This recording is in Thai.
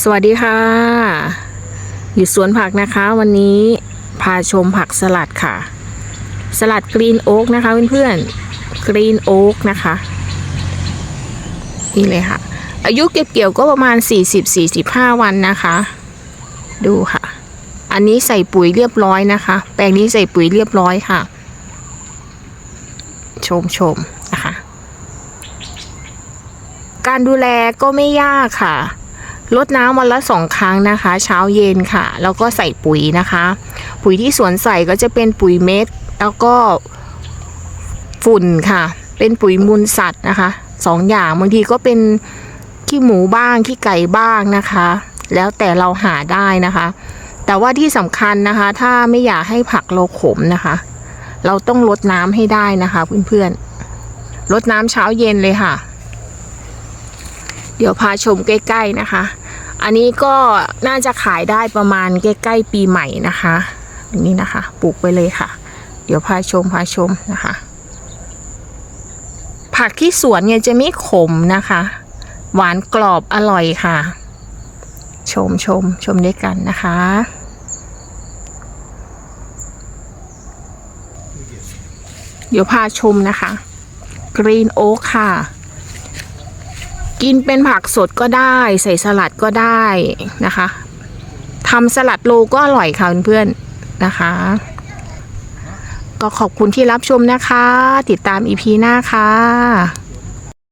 สวัสดีค่ะ อยู่สวนผักนะคะ วันนี้พาชมผักสลัดค่ะ สลัดกรีนโอ๊กนะคะเพื่อนๆกรีนโอ๊กนะคะ นี่เลยค่ะ อายุเก็บเกี่ยวก็ประมาณ 40-45 วันนะคะ ดูค่ะ อันนี้ใส่ปุ๋ยเรียบร้อยนะคะ แปลงนี้ใส่ปุ๋ยเรียบร้อยค่ะ ชมชมๆนะคะ การดูแลก็ไม่ยากค่ะ ลดน้ำวันละสองครั้งนะคะ เช้าเย็นค่ะ แล้วก็ใส่ปุ๋ยนะคะ ปุ๋ยที่สวนใส่ก็จะเป็นปุ๋ยเม็ด แล้วก็ฝุ่นค่ะ เป็นปุ๋ยมูลสัตว์นะคะสองอย่างบางทีก็เป็นขี้หมูบ้างขี้ไก่บ้างนะคะ แล้วแต่เราหาได้นะคะ แต่ว่าที่สำคัญนะคะ ถ้าไม่อยากให้ผักเราขมนะคะ เราต้องลดน้ำให้ได้นะคะเพื่อนๆลดน้ำเช้าเย็นเลยค่ะ เดี๋ยวพาชมใกล้ ๆ นะคะ อันนี้ก็น่าจะขายได้ประมาณใกล้ๆปีใหม่นะคะอย่างนี้นะคะ ปลูกไปเลยค่ะ เดี๋ยวพาชมพาชมนะคะ ผักที่สวนเนี่ยจะไม่ขมนะคะ หวานกรอบอร่อยค่ะ ชมชมชมด้วยกันนะคะเดี๋ยวพาชมนะคะ กรีนโอ๊คค่ะ กินเป็นผักสดก็ได้ ใส่สลัดก็ได้นะคะทำสลัดโลก็อร่อยค่ะเพื่อนๆนะคะ ก็ขอบคุณที่รับชมนะคะ ติดตามอีพีหน้าค่ะ